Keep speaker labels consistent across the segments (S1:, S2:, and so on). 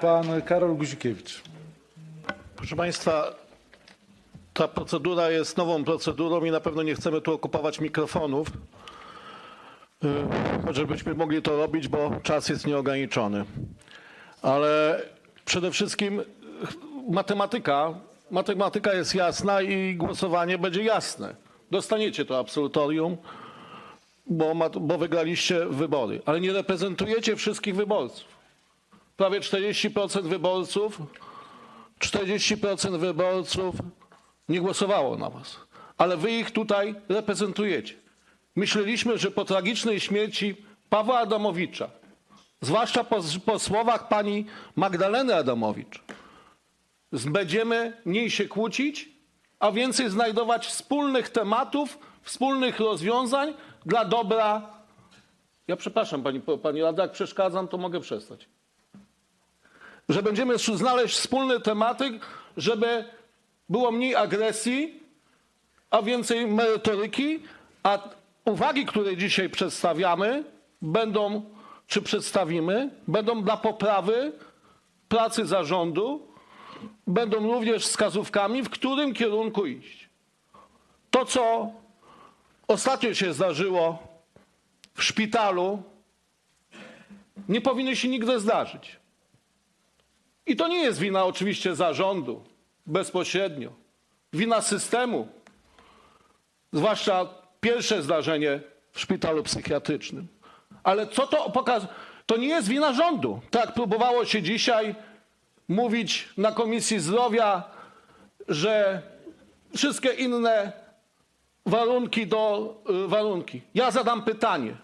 S1: Pan Karol Guzikiewicz.
S2: Proszę Państwa, ta procedura jest nową procedurą i na pewno nie chcemy tu okupować mikrofonów, y, żebyśmy mogli to robić, bo czas jest nieograniczony. Ale przede wszystkim matematyka, matematyka jest jasna i głosowanie będzie jasne. Dostaniecie to absolutorium, bo, bo wygraliście wybory, ale nie reprezentujecie wszystkich wyborców. Prawie 40% wyborców 40% wyborców nie głosowało na was, ale wy ich tutaj reprezentujecie. Myśleliśmy, że po tragicznej śmierci Pawła Adamowicza, zwłaszcza po, po słowach pani Magdaleny Adamowicz, będziemy mniej się kłócić, a więcej znajdować wspólnych tematów, wspólnych rozwiązań dla dobra. Ja przepraszam pani, pani jak przeszkadzam, to mogę przestać że będziemy znaleźć wspólne tematy, żeby było mniej agresji, a więcej merytoryki, a uwagi, które dzisiaj przedstawiamy, będą, czy przedstawimy, będą dla poprawy pracy zarządu, będą również wskazówkami, w którym kierunku iść. To, co ostatnio się zdarzyło w szpitalu, nie powinno się nigdy zdarzyć. I to nie jest wina oczywiście zarządu bezpośrednio. Wina systemu. Zwłaszcza pierwsze zdarzenie w szpitalu psychiatrycznym. Ale co to pokazuje? To nie jest wina rządu. Tak próbowało się dzisiaj mówić na Komisji Zdrowia, że wszystkie inne warunki do y, warunki. Ja zadam pytanie.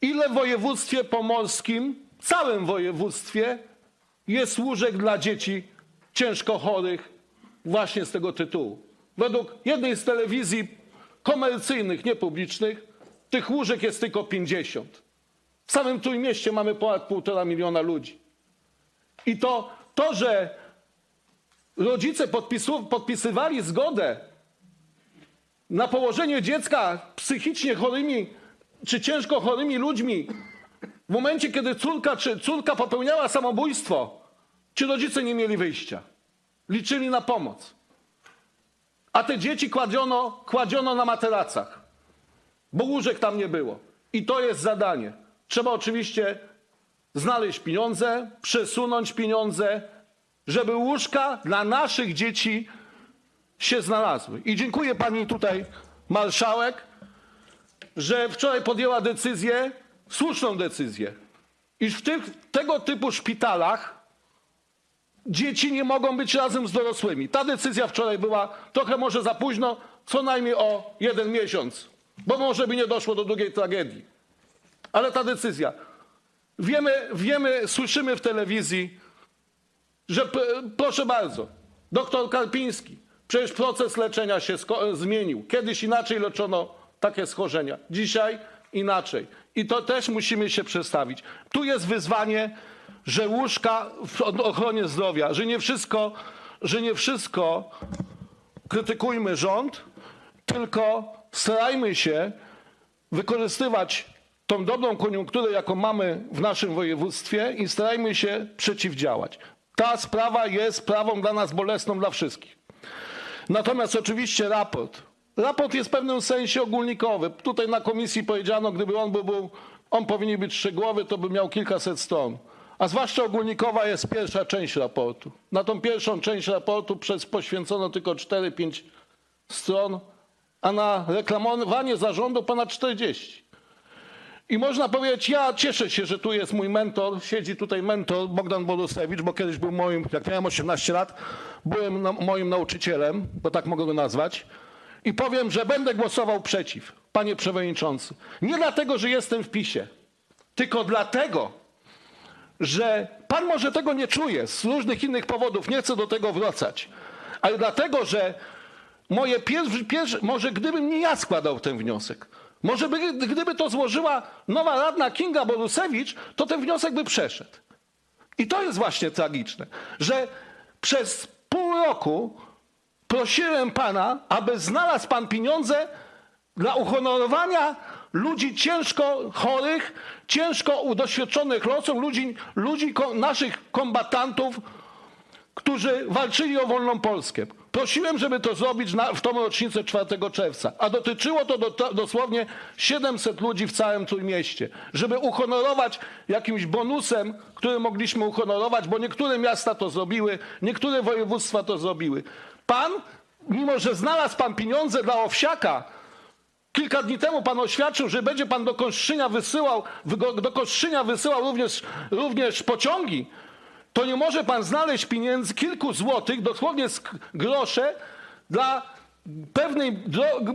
S2: Ile w województwie pomorskim, całym województwie, jest łóżek dla dzieci ciężko chorych właśnie z tego tytułu. Według jednej z telewizji komercyjnych, niepublicznych, tych łóżek jest tylko 50. W samym Trójmieście mamy ponad półtora miliona ludzi. I to, to że rodzice podpisywali zgodę na położenie dziecka psychicznie chorymi czy ciężko chorymi ludźmi w momencie, kiedy córka czy córka popełniała samobójstwo, ci rodzice nie mieli wyjścia. Liczyli na pomoc. A te dzieci kładziono, kładziono na materacach, bo łóżek tam nie było. I to jest zadanie. Trzeba oczywiście znaleźć pieniądze, przesunąć pieniądze, żeby łóżka dla naszych dzieci się znalazły. I dziękuję pani tutaj marszałek, że wczoraj podjęła decyzję, słuszną decyzję, iż w tych, tego typu szpitalach dzieci nie mogą być razem z dorosłymi. Ta decyzja wczoraj była trochę może za późno, co najmniej o jeden miesiąc, bo może by nie doszło do drugiej tragedii. Ale ta decyzja. Wiemy, wiemy słyszymy w telewizji, że proszę bardzo, doktor Karpiński, przecież proces leczenia się zmienił. Kiedyś inaczej leczono takie schorzenia, dzisiaj inaczej. I to też musimy się przestawić. Tu jest wyzwanie, że łóżka w ochronie zdrowia, że nie wszystko, że nie wszystko krytykujmy rząd, tylko starajmy się wykorzystywać tą dobrą koniunkturę, jaką mamy w naszym województwie i starajmy się przeciwdziałać. Ta sprawa jest sprawą dla nas bolesną, dla wszystkich. Natomiast oczywiście raport. Raport jest w pewnym sensie ogólnikowy. Tutaj na komisji powiedziano, gdyby on by był, on powinien być szczegółowy, to by miał kilkaset stron. A zwłaszcza ogólnikowa jest pierwsza część raportu. Na tą pierwszą część raportu przez poświęcono tylko 4-5 stron, a na reklamowanie zarządu ponad 40. I można powiedzieć, ja cieszę się, że tu jest mój mentor, siedzi tutaj mentor Bogdan Borusewicz, bo kiedyś był moim, jak miałem 18 lat, byłem na, moim nauczycielem, bo tak mogę go nazwać. I powiem, że będę głosował przeciw, panie przewodniczący. Nie dlatego, że jestem w PiSie, tylko dlatego, że pan może tego nie czuje z różnych innych powodów, nie chcę do tego wracać, ale dlatego, że moje pierwsze, może gdybym nie ja składał ten wniosek, może by, gdyby to złożyła nowa radna Kinga Borusewicz, to ten wniosek by przeszedł. I to jest właśnie tragiczne, że przez pół roku prosiłem pana, aby znalazł pan pieniądze dla uhonorowania ludzi ciężko chorych, ciężko udoświadczonych losem, ludzi, ludzi naszych kombatantów, którzy walczyli o wolną Polskę. Prosiłem, żeby to zrobić na, w tą rocznicę 4 czerwca, a dotyczyło to do, dosłownie 700 ludzi w całym Trójmieście, żeby uhonorować jakimś bonusem, który mogliśmy uhonorować, bo niektóre miasta to zrobiły, niektóre województwa to zrobiły. Pan, mimo że znalazł pan pieniądze dla Owsiaka, Kilka dni temu pan oświadczył, że będzie pan do Kostrzynia wysyłał, do Kostrzynia wysyłał również, również pociągi. To nie może pan znaleźć pieniędzy, kilku złotych, dosłownie grosze, dla pewnej,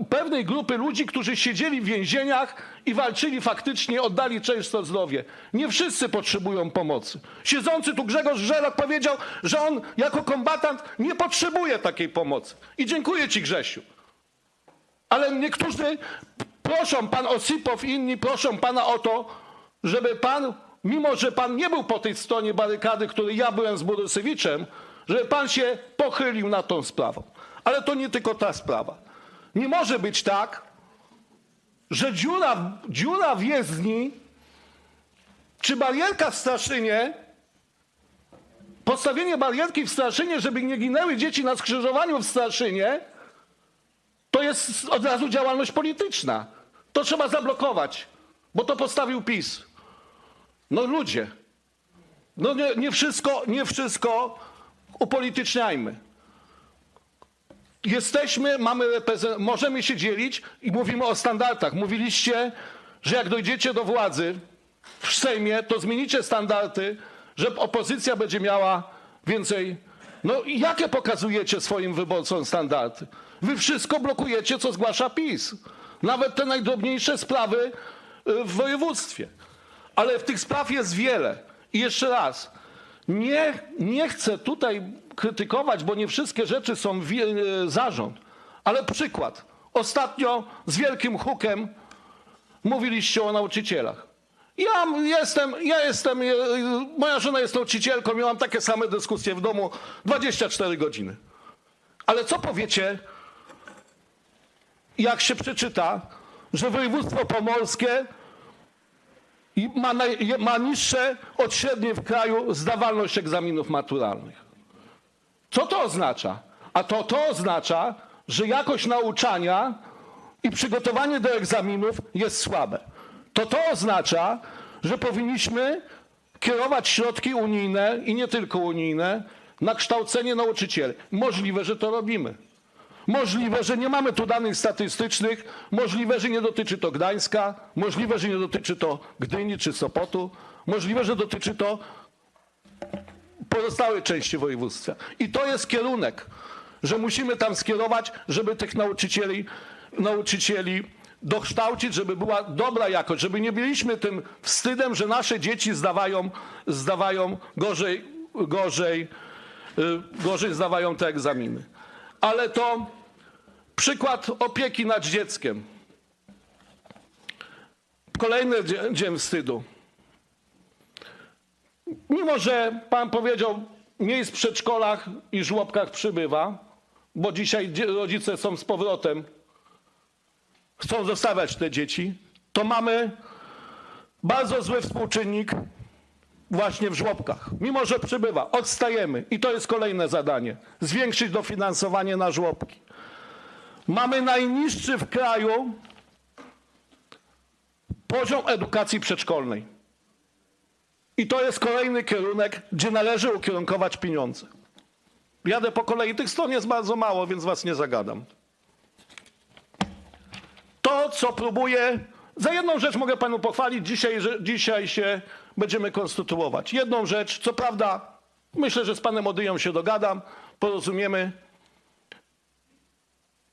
S2: pewnej grupy ludzi, którzy siedzieli w więzieniach i walczyli faktycznie, oddali często zdrowie. Nie wszyscy potrzebują pomocy. Siedzący tu Grzegorz Żelak powiedział, że on jako kombatant nie potrzebuje takiej pomocy. I dziękuję ci Grzesiu. Ale niektórzy proszą, pan Osipow inni proszą pana o to, żeby pan, mimo że pan nie był po tej stronie barykady, której ja byłem z Borysewiczem, żeby pan się pochylił nad tą sprawą. Ale to nie tylko ta sprawa. Nie może być tak, że dziura, dziura w jezdni czy barierka w Straszynie, postawienie barierki w Straszynie, żeby nie ginęły dzieci na skrzyżowaniu w Straszynie, to jest od razu działalność polityczna. To trzeba zablokować, bo to postawił PiS. No ludzie, no nie, nie wszystko, nie wszystko upolityczniajmy. Jesteśmy, mamy możemy się dzielić i mówimy o standardach. Mówiliście, że jak dojdziecie do władzy w Sejmie, to zmienicie standardy, że opozycja będzie miała więcej. No i jakie pokazujecie swoim wyborcom standardy? Wy wszystko blokujecie, co zgłasza PiS. Nawet te najdrobniejsze sprawy y, w województwie. Ale w tych spraw jest wiele. I jeszcze raz, nie, nie chcę tutaj krytykować, bo nie wszystkie rzeczy są wi- y, zarząd. Ale przykład. Ostatnio z wielkim hukiem mówiliście o nauczycielach. Ja jestem, ja jestem, y, moja żona jest nauczycielką, miałam takie same dyskusje w domu 24 godziny. Ale co powiecie, jak się przeczyta, że województwo pomorskie ma, naj, ma niższe od średniej w kraju zdawalność egzaminów maturalnych. Co to oznacza? A to to oznacza, że jakość nauczania i przygotowanie do egzaminów jest słabe. To to oznacza, że powinniśmy kierować środki unijne i nie tylko unijne na kształcenie nauczycieli. Możliwe, że to robimy. Możliwe, że nie mamy tu danych statystycznych, możliwe, że nie dotyczy to Gdańska, możliwe, że nie dotyczy to Gdyni czy Sopotu, możliwe, że dotyczy to pozostałej części województwa. I to jest kierunek, że musimy tam skierować, żeby tych nauczycieli, nauczycieli dokształcić, żeby była dobra jakość, żeby nie byliśmy tym wstydem, że nasze dzieci zdawają, zdawają gorzej, gorzej, y, gorzej zdawają te egzaminy. Ale to przykład opieki nad dzieckiem. Kolejny dzie- dzień wstydu. Mimo, że pan powiedział, miejsc w przedszkolach i żłobkach przybywa, bo dzisiaj rodzice są z powrotem, chcą zostawiać te dzieci, to mamy bardzo zły współczynnik właśnie w żłobkach. Mimo, że przybywa, odstajemy i to jest kolejne zadanie. Zwiększyć dofinansowanie na żłobki. Mamy najniższy w kraju poziom edukacji przedszkolnej. I to jest kolejny kierunek, gdzie należy ukierunkować pieniądze. Jadę po kolei, tych stron jest bardzo mało, więc was nie zagadam. To, co próbuję, za jedną rzecz mogę panu pochwalić, dzisiaj, że dzisiaj się będziemy konstytuować. Jedną rzecz, co prawda, myślę, że z panem Odyją się dogadam, porozumiemy,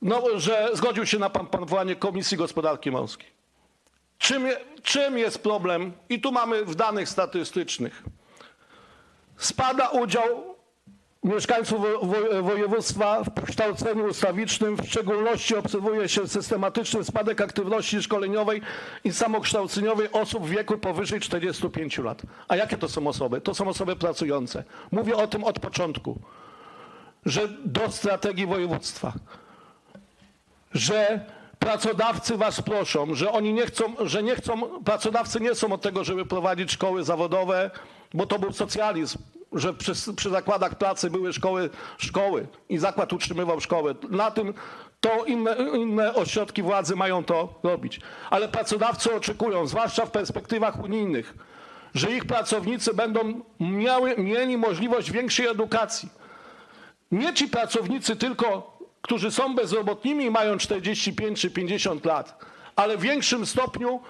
S2: no, że zgodził się na pan powołanie Komisji Gospodarki Morskiej. Czym, czym jest problem? I tu mamy w danych statystycznych. Spada udział mieszkańców wo- wo- województwa w kształceniu ustawicznym. W szczególności obserwuje się systematyczny spadek aktywności szkoleniowej i samokształceniowej osób w wieku powyżej 45 lat. A jakie to są osoby? To są osoby pracujące. Mówię o tym od początku, że do strategii województwa, że pracodawcy was proszą, że oni nie chcą, że nie chcą, pracodawcy nie są od tego, żeby prowadzić szkoły zawodowe, bo to był socjalizm, że przy, przy zakładach pracy były szkoły, szkoły i zakład utrzymywał szkołę. Na tym to inne, inne ośrodki władzy mają to robić. Ale pracodawcy oczekują, zwłaszcza w perspektywach unijnych, że ich pracownicy będą miały, mieli możliwość większej edukacji. Nie ci pracownicy tylko, którzy są bezrobotnymi i mają 45 czy 50 lat, ale w większym stopniu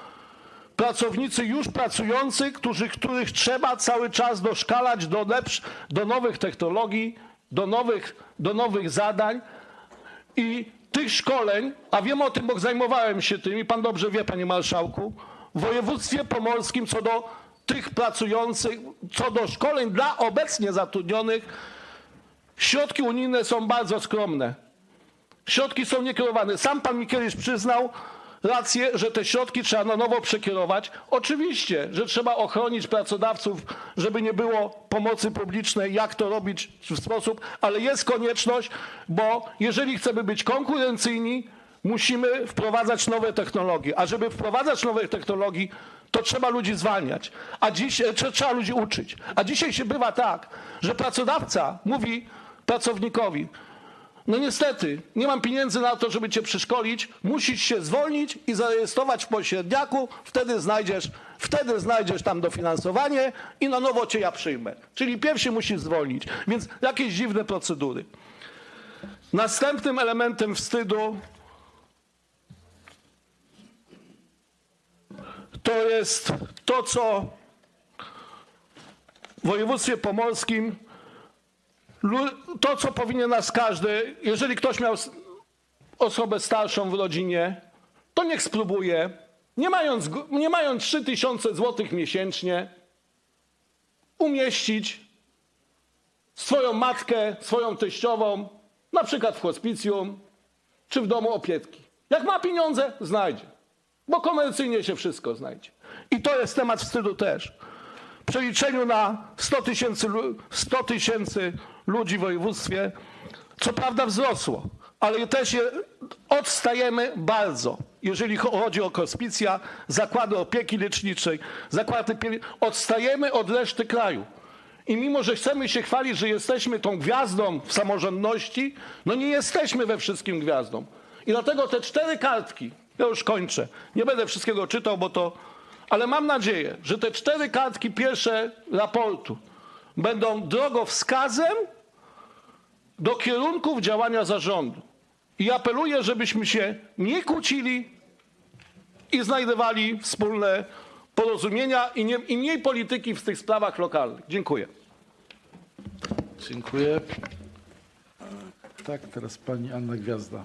S2: pracownicy już pracujący, którzy, których trzeba cały czas doszkalać do, lepsz, do nowych technologii, do nowych, do nowych zadań i tych szkoleń, a wiem o tym, bo zajmowałem się tym i pan dobrze wie, panie marszałku, w województwie pomorskim co do tych pracujących, co do szkoleń dla obecnie zatrudnionych, środki unijne są bardzo skromne. Środki są niekierowane. Sam pan mi kiedyś przyznał rację, że te środki trzeba na nowo przekierować. Oczywiście, że trzeba ochronić pracodawców, żeby nie było pomocy publicznej, jak to robić w sposób, ale jest konieczność, bo jeżeli chcemy być konkurencyjni, musimy wprowadzać nowe technologie. A żeby wprowadzać nowe technologie, to trzeba ludzi zwalniać, a dziś e, trze- trzeba ludzi uczyć. A dzisiaj się bywa tak, że pracodawca mówi pracownikowi, no niestety, nie mam pieniędzy na to, żeby cię przeszkolić. Musisz się zwolnić i zarejestrować w pośredniaku, wtedy znajdziesz, wtedy znajdziesz tam dofinansowanie i na nowo cię ja przyjmę. Czyli pierwszy musisz zwolnić. Więc jakieś dziwne procedury. Następnym elementem wstydu to jest to, co w województwie pomorskim to, co powinien nas każdy, jeżeli ktoś miał osobę starszą w rodzinie, to niech spróbuje, nie mając, nie mając 3000 zł miesięcznie, umieścić swoją matkę, swoją teściową, na przykład w hospicjum czy w domu opieki. Jak ma pieniądze, znajdzie, bo komercyjnie się wszystko znajdzie. I to jest temat wstydu też w przeliczeniu na 100 tysięcy lu- 100 tysięcy ludzi w województwie, co prawda wzrosło, ale też je, odstajemy bardzo, jeżeli chodzi o hospicja, zakłady opieki leczniczej, zakłady. Odstajemy od reszty kraju. I mimo, że chcemy się chwalić, że jesteśmy tą gwiazdą w samorządności, no nie jesteśmy we wszystkim gwiazdą. I dlatego te cztery kartki, ja już kończę, nie będę wszystkiego czytał, bo to, ale mam nadzieję, że te cztery kartki pierwsze raportu będą drogowskazem do kierunków działania zarządu. I apeluję, żebyśmy się nie kłócili i znajdowali wspólne porozumienia i, nie, i mniej polityki w tych sprawach lokalnych. Dziękuję.
S1: Dziękuję. Tak, teraz pani Anna Gwiazda.